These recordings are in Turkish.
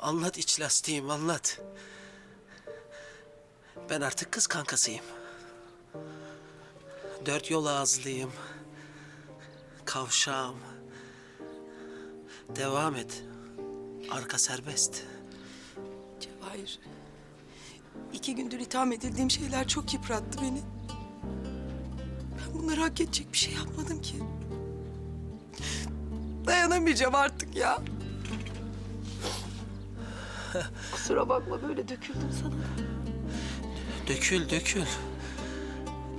Anlat iç lastiğim anlat. Ben artık kız kankasıyım. Dört yol ağızlıyım. Kavşağım. Devam et. Arka serbest. Cevahir. iki gündür itham edildiğim şeyler çok yıprattı beni. Ben bunları hak edecek bir şey yapmadım ki. Dayanamayacağım artık ya. Kusura bakma böyle döküldüm sana. Dökül dökül.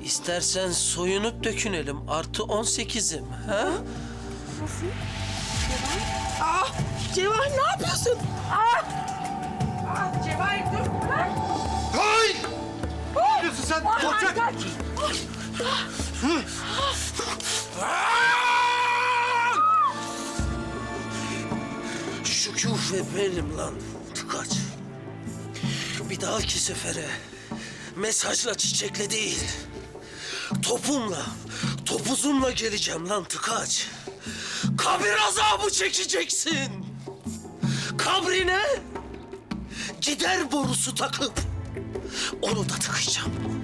İstersen soyunup dökünelim. Artı 18'im. Ha? Ah! Cevahir ne yapıyorsun? Ah! Ah Cevahir dur. Hay! Ne yapıyorsun sen? Alçak! Şu küfe benim lan tıkaç. Bir dahaki sefere mesajla çiçekle değil. Topumla, topuzumla geleceğim lan tıkaç. Kabir azabı çekeceksin. Kabrine gider borusu takıp onu da tıkayacağım.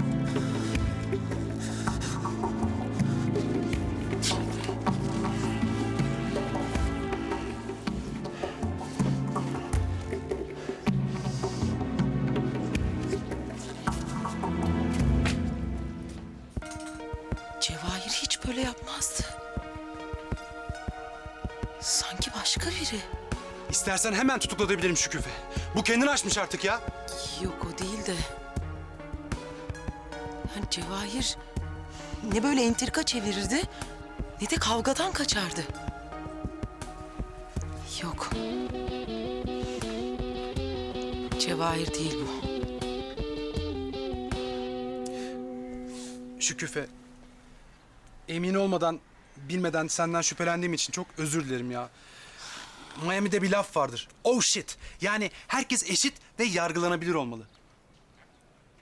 Böyle yapmazdı. Sanki başka biri. İstersen hemen tutuklatabilirim şu küfe. Bu kendini aşmış artık ya. Yok o değil de. Yani Cevahir ne böyle entrika çevirirdi ne de kavgadan kaçardı. Yok. Cevahir değil bu. Şu küfe. Emin olmadan, bilmeden senden şüphelendiğim için çok özür dilerim ya. Miami'de bir laf vardır. Oh shit. Yani herkes eşit ve yargılanabilir olmalı.